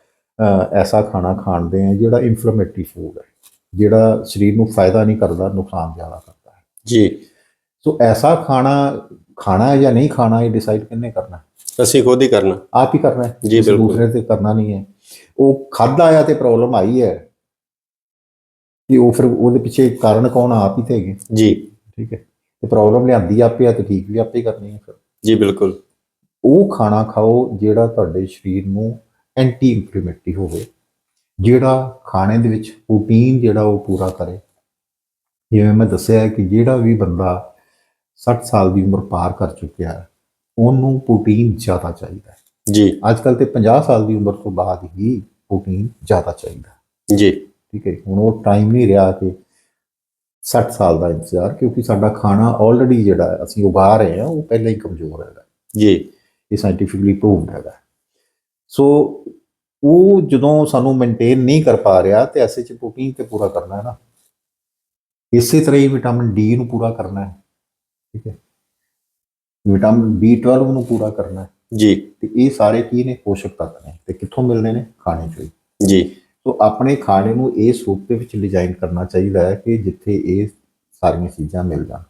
ਐਸਾ ਖਾਣਾ ਖਾਂਦੇ ਹਾਂ ਜਿਹੜਾ ਇਨਫਲੇਮੇਟਰੀ ਫੂਡ ਹੈ ਜਿਹੜਾ ਸਰੀਰ ਨੂੰ ਫਾਇਦਾ ਨਹੀਂ ਕਰਦਾ ਨੁਕਸਾਨ ਜ਼ਿਆਦਾ ਕਰਦਾ ਹੈ। ਜੀ। ਸੋ ਐਸਾ ਖਾਣਾ ਖਾਣਾ ਹੈ ਜਾਂ ਨਹੀਂ ਖਾਣਾ ਇਹ ਡਿਸਾਈਡ ਕਿੰਨੇ ਕਰਨਾ? ਅਸੀਂ ਖੁਦ ਹੀ ਕਰਨਾ। ਆਪ ਹੀ ਕਰਨਾ ਜੀ, ਬਿਲਕੁਲ। ਦੂਸਰੇ ਤੇ ਕਰਨਾ ਨਹੀਂ ਹੈ। ਉਹ ਖਾਦਾ ਆ ਤੇ ਪ੍ਰੋਬਲਮ ਆਈ ਹੈ। ਕਿ ਉਹ ਫਿਰ ਉਹਦੇ ਪਿੱਛੇ ਕਾਰਨ ਕੌਣ ਆ? ਆਪ ਹੀ ਤੇ ਹੈਗੇ। ਜੀ। ਠੀਕ ਹੈ। ਤੇ ਪ੍ਰੋਬਲਮ ਲਿਆਂਦੀ ਆਪੇ ਆ ਤੇ ਠੀਕ ਵੀ ਆਪੇ ਕਰਨੀ ਹੈ ਫਿਰ। ਜੀ ਬਿਲਕੁਲ। ਉਹ ਖਾਣਾ ਖਾਓ ਜਿਹੜਾ ਤੁਹਾਡੇ ਸਰੀਰ ਨੂੰ ਐਂਟੀ ਇਨਫਲੇਮੇਟਰੀ ਹੋਵੇ ਜਿਹੜਾ ਖਾਣੇ ਦੇ ਵਿੱਚ ਪ੍ਰੋਟੀਨ ਜਿਹੜਾ ਉਹ ਪੂਰਾ ਕਰੇ। ਜਿਵੇਂ ਮੈਂ ਦੱਸਿਆ ਕਿ ਜਿਹੜਾ ਵੀ ਬੰਦਾ 60 ਸਾਲ ਦੀ ਉਮਰ ਪਾਰ ਕਰ ਚੁੱਕਿਆ ਹੈ ਉਹਨੂੰ ਪ੍ਰੋਟੀਨ ਜ਼ਿਆਦਾ ਚਾਹੀਦਾ। ਹੈ ਜੀ। ਅੱਜ ਕੱਲ ਤੇ 50 ਸਾਲ ਦੀ ਉਮਰ ਤੋਂ ਬਾਅਦ ਹੀ ਪ੍ਰੋਟੀਨ ਜ਼ਿਆਦਾ ਚਾਹੀਦਾ। ਹੈ ਜੀ। ਠੀਕ ਹੈ ਹੁਣ ਉਹ ਟਾਈਮ ਨਹੀਂ ਰਿਹਾ ਕਿ 60 ਸਾਲ ਦਾ ਇੰਤਜ਼ਾਰ ਕਿਉਂਕਿ ਸਾਡਾ ਖਾਣਾ ਆਲਰੇਡੀ ਜਿਹੜਾ ਅਸੀਂ ਉਗਾ ਰਹੇ ਹਾਂ ਉਹ ਪਹਿਲਾਂ ਹੀ ਕਮਜ਼ੋਰ ਹੈਗਾ। ਜੀ। ਇਹ ਸਾਇੰਟੀਫਿਕਲੀ ਪ੍ਰੂਵਡ ਹੈਗਾ। ਸੋ ਉਹ ਜਦੋਂ ਸਾਨੂੰ ਮੇਨਟੇਨ ਨਹੀਂ ਕਰ ਪਾ ਰਿਹਾ ਤੇ ਐਸੇ ਚ ਪ੍ਰੋਟੀਨ ਤੇ ਪੂਰਾ ਕਰਨਾ ਹੈ ਨਾ। ਇਸੇ ਤਰ੍ਹਾਂ ਹੀ ਵਿਟਾਮਿਨ ਡੀ ਨੂੰ ਪੂਰਾ ਕਰਨਾ ਹੈ। ਠੀਕ ਹੈ। ਵਿਟਾਮਿਨ B12 ਨੂੰ ਪੂਰਾ ਕਰਨਾ ਹੈ। ਜੀ। ਤੇ ਇਹ ਸਾਰੇ ਕੀ ਨੇ? ਪੋਸ਼ਕ ਤੱਤ ਨੇ। ਤੇ ਕਿੱਥੋਂ ਮਿਲਦੇ ਨੇ? ਖਾਣੇ ਚੋਂ ਜੀ। ਸੋ ਆਪਣੇ ਖਾਣੇ ਨੂੰ ਇਸ ਰੂਪ ਦੇ ਵਿੱਚ ਡਿਜ਼ਾਈਨ ਕਰਨਾ ਚਾਹੀਦਾ ਹੈ ਕਿ ਜਿੱਥੇ ਇਹ ਸਾਰੀਆਂ ਚੀਜ਼ਾਂ ਮਿਲ ਜਾਣ।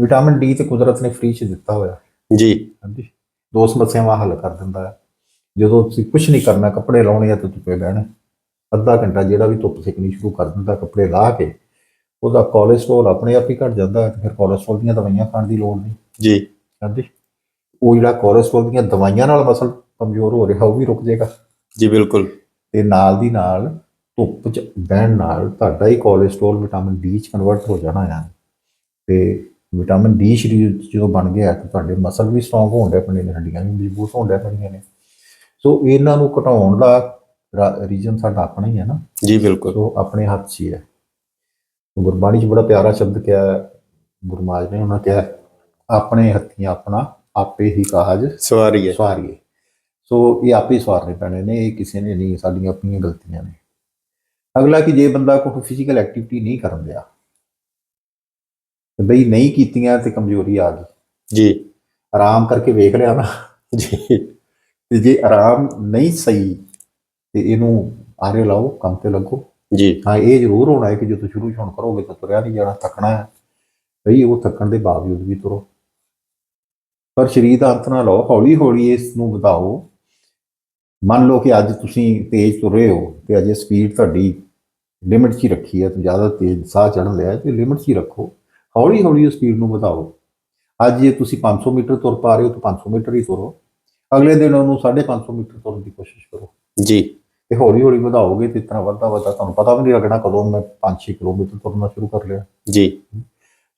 ਵਿਟਾਮਿਨ ਡੀ ਤੇ ਕੁਦਰਤ ਨੇ ਫ੍ਰੀ ਚ ਦਿੱਤਾ ਹੋਇਆ। ਜੀ। ਹਾਂਜੀ। ਦੋ ਸਮੱਸਿਆਵਾਂ ਹੱਲ ਕਰ ਦਿੰਦਾ ਹੈ। ਜਦੋਂ ਤੁਸੀਂ ਕੁਝ ਨਹੀਂ ਕਰਨਾ ਕੱਪੜੇ ਲਾਉਣੇ ਆ ਤਾਂ ਧੁੱਪੇ ਬਹਿਣਾ। ਅੱਧਾ ਘੰਟਾ ਜਿਹੜਾ ਵੀ ਧੁੱਪ ਸੇਕਣੀ ਸ਼ੁਰੂ ਕਰ ਦਿੰਦਾ ਕੱਪੜੇ ਲਾ ਕੇ। ਉਹਦਾ ਕੋਲੇਸਟ੍ਰੋਲ ਆਪਣੇ ਆਪ ਹੀ ਘਟ ਜਾਂਦਾ ਹੈ ਤੇ ਫਿਰ ਕੋਲੇਸਟ੍ਰੋਲ ਦੀਆਂ ਦਵਾਈਆਂ ਖਾਣ ਦੀ ਲੋੜ ਨਹੀਂ। ਜੀ। ਹਾਂਜੀ। ਉਹ ਜਿਹੜਾ ਕੋਲੇਸਟ੍ਰੋਲ ਦੀਆਂ ਦਵਾਈਆਂ ਨਾਲ ਮਸਲ ਕਮਜ਼ੋਰ ਹੋ ਰਿਹਾ ਉਹ ਵੀ ਰੁਕ ਜਾਏਗਾ। ਜੀ ਬਿਲਕੁਲ। ਤੇ ਨਾਲ ਦੀ ਨਾਲ ਧੁੱਪ 'ਚ ਬਹਿਣ ਨਾਲ ਤੁਹਾਡਾ ਹੀ ਕੋਲੇਸਟ੍ਰੋਲ ਵਿਟਾਮਿਨ ਡੀ 'ਚ ਕਨਵਰਟ ਹੋ ਜਾਣਾ ਆ। ਤੇ ਵਿਟਾਮਿਨ ਡੀ ਸਰੀਰ 'ਚ ਜਦੋਂ ਬਣ ਗਿਆ ਤਾਂ ਤੁਹਾਡੇ ਮਸਲ ਵੀ ਸਟਰੋਂਗ ਹੋਣ ਦੇ ਪਣੇ ਨੇ ਹੱਡੀਆਂ ਵੀ ਮਜ਼ਬੂਤ ਹੋਣ ਦੇ ਪਣੀਆਂ ਨੇ। ਸੋ ਇਹਨਾਂ ਨੂੰ ਘਟਾਉਣ ਦਾ ਰੀਜਨ ਸਾਡਾ ਆਪਣਾ ਹੀ ਹੈ ਨਾ। ਜੀ ਬਿਲਕੁਲ। ਸੋ ਆਪਣੇ ਹੱਥ 'ਚ ਹੀ ਹੈ ਗੁਰਬਾਣੀ 'ਚ ਬੜਾ ਪਿਆਰਾ ਸ਼ਬਦ ਕਿਹਾ ਹੈ, ਗੁਰੂ ਮਹਾਰਾਜ ਨੇ ਉਹਨਾਂ ਕਿਹਾ ਆਪਣੇ ਹੱਥੀਂ ਆਪਣਾ ਆਪੇ ਹੀ ਕਾਜ ਸਵਾਰੀ ਹੈ ਸਵਾਰੀਏ। ਸੋ ਇਹ ਆਪੇ ਸਵਾਰਨੇ ਪੈਣੇ ਨੇ ਇਹ ਕਿਸੇ ਨੇ ਨਹੀਂ ਸਾਡੀਆਂ ਆਪਣੀਆਂ ਗਲਤੀਆਂ ਨੇ। ਅਗਲਾ ਕਿ ਜੇ ਬੰਦਾ ਕੋਈ ਫਿਜ਼ੀਕਲ ਐਕਟੀਵਿਟੀ ਨਹੀਂ ਕਰਨ ਦਿਆ ਤੇ ਬਈ ਨਹੀਂ ਕੀਤੀਆਂ ਤੇ ਕਮਜ਼ੋਰੀ ਆ ਗਈ। ਜੀ। ਆਰਾਮ ਕਰਕੇ ਵੇਖ ਲਿਆ ਨਾ। ਜੀ। ਤੇ ਜੇ ਆਰਾਮ ਨਹੀਂ ਸਹੀ ਤੇ ਇਹਨੂੰ ਆਰੇ ਲਾਓ ਕੰਮ ਤੇ ਲੱਗੋ। ਜੀ। ਹਾਂ ਇਹ ਜ਼ਰੂਰ ਹੋਣਾ ਹੈ ਕਿ ਜਦੋਂ ਸ਼ੁਰੂ ਹੁਣ ਕਰੋਗੇ ਤਾਂ ਤੁਰਿਆ ਨਹੀਂ ਜਾਣਾ ਥੱਕਣਾ ਹੈ। ਬਈ ਉਹ ਥੱਕਣ ਦੇ ਬਾਵਜੂਦ ਵੀ ਤੁਰੋ। ਪਰ ਸਰੀਰ ਦਾ ਅੰਤ ਨਾ ਲਓ ਹੌਲੀ ਹੌਲੀ ਇਸ ਨੂੰ ਵਧਾਓ। ਮੰਨ ਲਓ ਕਿ ਅੱਜ ਤੁਸੀਂ ਤੇਜ਼ ਤੁਰ ਰਹੇ ਹੋ ਤੇ ਅਜੇ ਸਪੀਡ ਤੁਹਾਡੀ ਲਿਮਿਟ 'ਚ ਹੀ ਰੱਖੀ ਹੈ ਤੇ ਜ਼ਿਆਦਾ ਤੇਜ਼ ਸਾਹ ਚੜ੍ਹਨ ਲਿਆ ਤੇ ਲਿਮਿਟ 'ਚ ਹੀ ਰੱਖੋ। ਹੌਲੀ ਹੌਲੀ ਉਸ ਸਪੀਡ ਨੂੰ ਵਧਾਓ। ਅੱਜ ਜੇ ਤੁਸੀਂ 500 ਮੀਟਰ ਤੁਰ ਪਾ ਰਹੇ ਹੋ ਤਾਂ 500 ਮੀਟਰ ਹੀ ਤੁਰੋ। ਅਗਲੇ ਦਿਨ ਉਹਨੂੰ 550 ਮੀਟਰ ਤੁਰਨ ਦੀ ਕੋਸ਼ਿਸ਼ ਕਰੋ। ਜੀ। ਤੇ ਹੌਲੀ ਹੌਲੀ ਵਧਾਓਗੇ ਤੇ ਇਤਨਾ ਵੱਧਦਾ ਵੱਧਦਾ ਤੁਹਾਨੂੰ ਪਤਾ ਵੀ ਨਹੀਂ ਲੱਗਣਾ ਕਦੋਂ ਮੈਂ 5-6 ਕਿਲੋਮੀਟਰ ਤੁਰਨਾ ਸ਼ੁਰੂ ਕਰ ਲਿਆ। ਜੀ।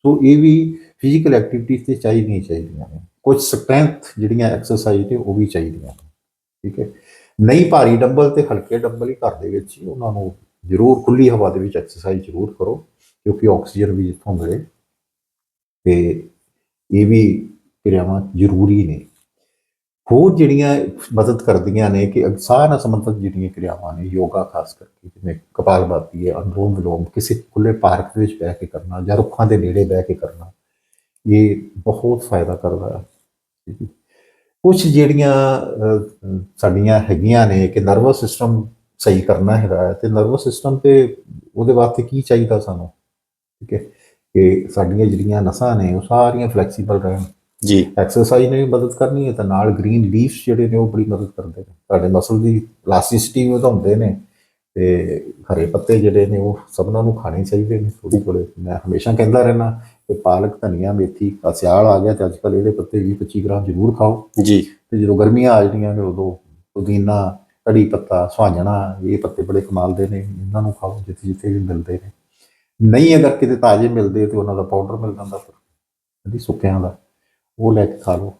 ਸੋ ਇਹ ਵੀ ਫਿਜ਼ੀਕਲ ਐਕਟੀਵਿਟੀਜ਼ ਤੇ ਚਾਹੀਦੀਆਂ ਚਾਹੀਦੀਆਂ ਨੇ। ਕੁਝ ਸਟਰੈਂਥ ਜਿਹੜੀਆਂ ਐਕਸਰਸਾਈਜ਼ ਨੇ ਉਹ ਵੀ ਚਾਹੀਦੀਆਂ ਠੀਕ ਹੈ। ਨਹੀਂ, ਭਾਰੀ ਡੰਬਲ ਤੇ ਹਲਕੇ ਡੰਬਲ ਹੀ ਘਰ ਦੇ ਵਿੱਚ ਹੀ ਉਹਨਾਂ ਨੂੰ ਜ਼ਰੂਰ ਖੁੱਲੀ ਹਵਾ ਦੇ ਵਿੱਚ ਐਕਸਰਸਾਈਜ਼ ਜ਼ਰੂਰ ਕਰੋ, ਕਿਉਂਕਿ ਆਕਸੀਜਨ ਵੀ ਇੱਥੋਂ ਮਿਲੇ। ਤੇ ਇਹ ਵੀ ਕਿਰਿਆਵਾਂ ਜ਼ਰੂਰੀ ਨੇ। ਹੋਰ ਜਿਹੜੀਆਂ ਮਦਦ ਕਰਦੀਆਂ ਨੇ ਕਿ ਸਾਹ ਨਾਲ ਸੰਬੰਧਿਤ ਜਿਹੜੀਆਂ ਕਿਰਿਆਵਾਂ ਨੇ, ਯੋਗਾ ਖਾਸ ਕਰਕੇ, ਜਿਵੇਂ ਕਪਾਲਭਾਤੀ ਹੈ ਅਨੁਲੋਮ ਵਿਲੋਮ, ਕਿਸੇ ਖੁੱਲੇ ਪਾਰਕ ਦੇ ਵਿੱਚ ਬਹਿ ਕੇ ਕਰਨਾ ਜਾਂ ਰੁੱਖਾਂ ਦੇ ਨੇੜੇ ਬਹਿ ਕੇ ਕਰਨਾ, ਇਹ ਬਹੁਤ ਫਾਇਦਾ ਕਰਦਾ ਹੈ। ਕੁਝ ਜਿਹੜੀਆਂ ਸਾਡੀਆਂ ਹੈਗੀਆਂ ਨੇ ਕਿ ਨਰਵਸ ਸਿਸਟਮ ਸਹੀ ਕਰਨਾ ਹੈਗਾ ਤੇ ਨਰਵਸ ਸਿਸਟਮ ਤੇ ਉਹਦੇ ਵਾਸਤੇ ਕੀ ਚਾਹੀਦਾ ਸਾਨੂੰ? ਠੀਕ ਹੈ ਕਿ ਸਾਡੀਆਂ ਜਿਹੜੀਆਂ ਨਸਾਂ ਨੇ ਉਹ ਸਾਰੀਆਂ ਫਲੈਕਸੀਬਲ ਰਹਿਣ। ਜੀ। ਐਕਸਰਸਾਈਜ਼ ਨੇ ਵੀ ਮਦਦ ਕਰਨੀ ਹੈ ਤਾਂ ਨਾਲ ਗ੍ਰੀਨ ਲੀਫਸ ਜਿਹੜੇ ਨੇ ਉਹ ਬੜੀ ਮਦਦ ਕਰਦੇ ਨੇ। ਤੁਹਾਡੇ ਮਸਲ ਦੀ ਇਲਾਸਟਿਸਿਟੀ ਵੀ ਵਧਾਉਂਦੇ ਨੇ ਤੇ ਹਰੇ ਪੱਤੇ ਜਿਹੜੇ ਨੇ ਉਹ ਸਭਨਾਂ ਨੂੰ ਖਾਣੇ ਚਾਹੀਦੇ ਨੇ। ਥੋੜੀ ਥੋੜੇ ਮੈਂ ਹਮੇਸ਼ਾ ਕਹਿੰਦਾ ਰਹਿਣਾ ਕਿ ਪਾਲਕ ਧਨੀਆ ਮੇਥੀ ਦਾ ਸਿਆਲ ਆ ਗਿਆ ਤੇ ਅੱਜ ਕੱਲ੍ਹ ਇਹਦੇ ਪੱਤੇ 20 25 ਗ੍ਰਾਮ ਜ਼ਰੂਰ ਖਾਓ। ਜੀ। ਤੇ ਜਦੋਂ ਗਰਮੀਆਂ ਆ ਜਾਂਦੀਆਂ ਨੇ ਉਦੋਂ ਪੁਦੀਨਾ ਕੜੀ ਪੱਤਾ ਸੁਹਾਜਣਾ ਇਹ ਪੱਤੇ ਬੜੇ ਕਮਾਲ ਦੇ ਨੇ ਇਹਨਾਂ ਨੂੰ ਖਾਓ ਜਿੱਥੇ ਜਿੱਥੇ ਵੀ ਮਿਲਦੇ ਨੇ। ਨਹੀਂ ਅਗਰ ਕਿਤੇ ਤਾਜ਼ੇ ਮਿਲਦੇ ਤੇ ਉਹਨਾਂ ਦਾ ਪਾਊਡਰ ਮਿਲ ਜਾਂਦਾ ਫਿਰ ਇਹਦੀ ਸੁੱਕਿਆਂ ਦਾ ਉਹ ਲੈ ਕੇ ਖਾ ਲਓ।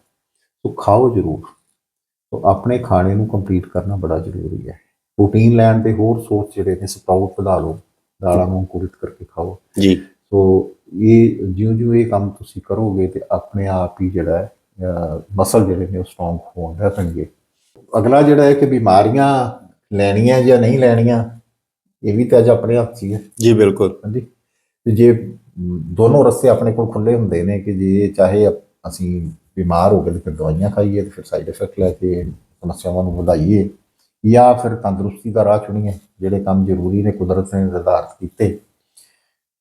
ਸੋ ਖਾਓ ਜ਼ਰੂਰ। ਸੋ ਆਪਣੇ ਖਾਣੇ ਨੂੰ ਕੰਪਲੀਟ ਕਰਨਾ ਬੜਾ ਜ਼ਰੂਰੀ ਹੈ। ਪ੍ਰੋਟੀਨ ਲੈਣ ਦੇ ਹੋਰ ਸੋਰਸ ਜਿਹੜੇ ਨੇ ਸਪਰਾਊਟ ਵਧਾ ਲਓ ਦਾਲਾਂ ਨੂੰ ਅੰਕੁਰਿਤ ਕਰਕੇ ਖਾਓ। ਜੀ। ਸੋ ਇਹ ਜਿਉਂ ਜਿਉਂ ਇਹ ਕੰਮ ਤੁਸੀਂ ਕਰੋਗੇ ਤੇ ਆਪਣੇ ਆਪ ਹੀ ਜਿਹੜਾ ਮਸਲ ਜਿਹੜੇ ਨੇ ਉਹ ਸਟਰੋਂਗ ਹੋਣ ਲੱਗਣਗੇ ਅਗਲਾ ਜਿਹੜਾ ਹੈ ਕਿ ਬਿਮਾਰੀਆਂ ਲੈਣੀਆਂ ਜਾਂ ਨਹੀਂ ਲੈਣੀਆਂ ਇਹ ਵੀ ਤਾਂ ਅੱਜ ਆਪਣੇ ਹੱਥ 'ਚ ਹੀ ਹੈ। ਜੀ ਬਿਲਕੁਲ। ਹਾਂਜੀ? ਤੇ ਜੇ ਦੋਨੋਂ ਰਸਤੇ ਆਪਣੇ ਕੋਲ ਖੁੱਲੇ ਹੁੰਦੇ ਨੇ ਕਿ ਜੇ ਚਾਹੇ ਅਸੀਂ ਬਿਮਾਰ ਹੋ ਗਏ ਤੇ ਫਿਰ ਦਵਾਈਆਂ ਖਾਈਏ ਤੇ ਫਿਰ ਸਾਈਡ ਇਫੈਕਟ ਲੈ ਕੇ ਸਮੱਸਿਆਵਾਂ ਨੂੰ ਵਧਾਈਏ ਜਾਂ ਫਿਰ ਤੰਦਰੁਸਤੀ ਦਾ ਰਾਹ ਚੁਣੀਏ ਜਿਹੜੇ ਕੰਮ ਜ਼ਰੂਰੀ ਨੇ ਕੁਦਰਤ ਨੇ ਨਿਰਧਾਰਤ ਕੀਤੇ।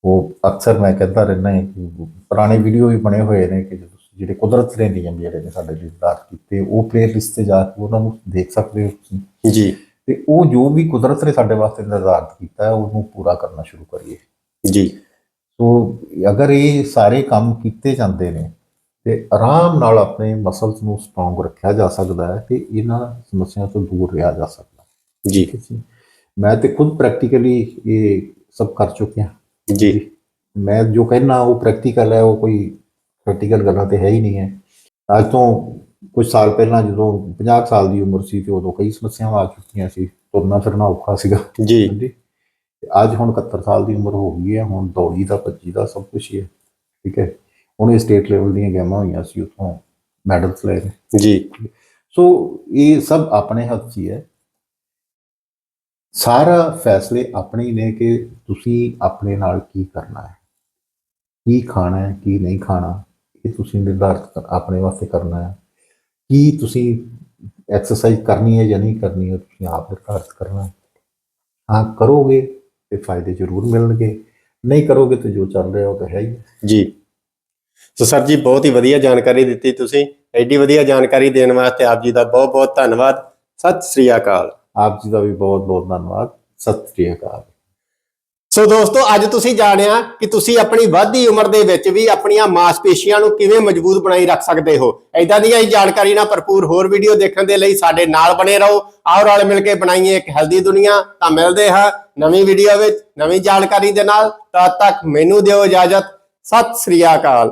ਉਹ ਅਕਸਰ ਮੈਂ ਕਹਿੰਦਾ ਰਹਿੰਦਾ ਹਾਂ ਕਿ ਪੁਰਾਣੇ ਵੀਡੀਓ ਵੀ ਬਣੇ ਹੋਏ ਨੇ ਕਿ ਜਿਹੜੇ ਕੁਦਰਤ ਦੇ ਨਿਯਮ ਜਿਹੜੇ ਨੇ ਸਾਡੇ ਲਈ ਨਿਰਧਾਰਤ ਕੀਤੇ ਉਹ ਪਲੇਲਿਸਟ ਤੇ ਜਾ ਕੇ ਉਹਨਾਂ ਨੂੰ ਦੇਖ ਸਕਦੇ ਹੋ ਤੁਸੀਂ। ਜੀ। ਤੇ ਉਹ ਜੋ ਵੀ ਕੁਦਰਤ ਨੇ ਸਾਡੇ ਵਾਸਤੇ ਨਿਰਧਾਰਤ ਕੀਤਾ ਹੈ ਉਹਨੂੰ ਪੂਰਾ ਕਰਨਾ ਸ਼ੁਰੂ ਕਰੀਏ। ਜੀ। ਸੋ ਅਗਰ ਇਹ ਸਾਰੇ ਕੰਮ ਕੀਤੇ ਜਾਂਦੇ ਨੇ ਤੇ ਆਰਾਮ ਨਾਲ ਆਪਣੇ ਮਸਲਸ ਨੂੰ ਸਟਰੋਂਗ ਰੱਖਿਆ ਜਾ ਸਕਦਾ ਹੈ ਤੇ ਇਹਨਾਂ ਸਮੱਸਿਆਵਾਂ ਤੋਂ ਦੂਰ ਰਿਹਾ ਜਾ ਸਕਦਾ ਜੀ। ਮੈਂ ਤੇ ਖੁਦ ਪ੍ਰੈਕਟੀਕਲੀ ਇਹ ਸਭ ਕਰ ਚੁੱਕਿਆ। ਜੀ। ਮੈਂ ਜੋ ਕਹਿਣਾ ਉਹ ਪ੍ਰੈਕਟੀਕਲ ਹੈ ਉਹ ਕੋਈ ਪ੍ਰੈਕਟੀਕਲ ਗੱਲਾਂ ਤੇ ਹੈ ਹੀ ਨਹੀਂ ਹੈ। ਅੱਜ ਤੋਂ ਕੁਝ ਸਾਲ ਪਹਿਲਾਂ ਜਦੋਂ 50 ਸਾਲ ਦੀ ਉਮਰ ਸੀ ਤੇ ਉਦੋਂ ਕਈ ਸਮੱਸਿਆਵਾਂ ਆ ਚੁੱਕੀਆਂ ਸੀ ਤੁਰਨਾ ਫਿਰਨਾ ਔਖਾ ਸੀਗਾ। ਜੀ। ਅੱਜ ਹੁਣ 71 ਸਾਲ ਦੀ ਉਮਰ ਹੋ ਗਈ ਹੈ ਹੁਣ ਦੌੜੀ ਦਾ ਭੱਜੀ ਦਾ ਸਭ ਕੁਝ ਹੀ ਹੈ। ਠੀਕ ਹੈ। ਹੁਣ ਇਹ ਸਟੇਟ ਲੈਵਲ ਦੀਆਂ ਗੇਮਾਂ ਹੋਈਆਂ ਸੀ ਉਥੋਂ ਮੈਡਲਸ ਲਏ ਨੇ ਜੀ। ਸੋ ਇਹ ਸਭ ਆਪਣੇ ਹੱਥ 'ਚ ਹੀ ਹੈ। ਸਾਰਾ ਫੈਸਲੇ ਆਪਣੇ ਹੀ ਨੇ ਕਿ ਤੁਸੀਂ ਆਪਣੇ ਨਾਲ ਕੀ ਕਰਨਾ ਹੈ? ਕੀ ਖਾਣਾ ਹੈ, ਕੀ ਨਹੀਂ ਖਾਣਾ? ਇਹ ਤੁਸੀਂ ਨਿਰਧਾਰਤ ਕਰ- ਆਪਣੇ ਵਾਸਤੇ ਕਰਨਾ ਹੈ। ਕੀ ਤੁਸੀਂ ਐਕਸਰਸਾਈਜ਼ ਕਰਨੀ ਹੈ ਜਾਂ ਨਹੀਂ ਕਰਨੀ ਹੈ ਤੁਸੀਂ ਆਪ ਨਿਰਧਾਰਤ ਕਰਨਾ ਹੈ। ਹਾਂ, ਕਰੋਗੇ ਤੇ ਫਾਇਦੇ ਜ਼ਰੂਰ ਮਿਲਣਗੇ। ਨਹੀਂ ਕਰੋਗੇ ਤੇ ਜੋ ਚੱਲ ਰਿਹਾ, ਉਹ ਤਾਂ ਹੈ ਹੀ ਜੀ। ਸੋ ਸਰ ਜੀ, ਬਹੁਤ ਹੀ ਵਧੀਆ ਜਾਣਕਾਰੀ ਦਿੱਤੀ ਤੁਸੀਂ। ਐਡੀ ਵਧੀਆ ਜਾਣਕਾਰੀ ਦੇਣ ਵਾਸਤੇ ਆਪ ਜੀ ਦਾ ਬਹੁਤ ਬਹੁਤ ਧੰਨਵਾਦ। ਸਤਿ ਸ੍ਰੀ ਅਕਾਲ। ਆਪ ਜੀ ਦਾ ਵੀ ਬਹੁਤ ਬਹੁਤ ਧੰਨਵਾਦ। ਸਤਿ ਸ੍ਰੀ ਅਕਾਲ। ਸੋ ਦੋਸਤੋ, ਅੱਜ ਤੁਸੀਂ ਜਾਣਿਆ ਕਿ ਤੁਸੀਂ ਆਪਣੀ ਵੱਧਦੀ ਉਮਰ ਦੇ ਵਿੱਚ ਵੀ ਆਪਣੀਆਂ ਮਾਸਪੇਸ਼ੀਆਂ ਨੂੰ ਕਿਵੇਂ ਮਜ਼ਬੂਤ ਬਣਾਈ ਰੱਖ ਸਕਦੇ ਹੋ। ਐਦਾਂ ਦੀਆਂ ਹੀ ਜਾਣਕਾਰੀ ਨਾਲ ਭਰਪੂਰ ਹੋਰ ਵੀਡੀਓ ਦੇਖਣ ਦੇ ਲਈ ਸਾਡੇ ਨਾਲ ਬਣੇ ਰਹੋ। ਆਓ ਰਲ ਮਿਲ ਕੇ ਬਣਾਈਏ ਇੱਕ ਹੈਲਦੀ ਦੁਨੀਆ। ਤਾਂ ਮਿਲਦੇ ਹਾਂ ਨਵੀਂ ਵੀਡੀਓ ਵਿੱਚ, ਨਵੀਂ ਜਾਣਕਾਰੀ ਦੇ ਨਾਲ। ਤਦ ਤੱਕ ਮੈਨੂੰ ਦਿਓ ਇਜਾਜ਼ਤ। ਸਤਿ ਸ੍ਰੀ ਅਕਾਲ।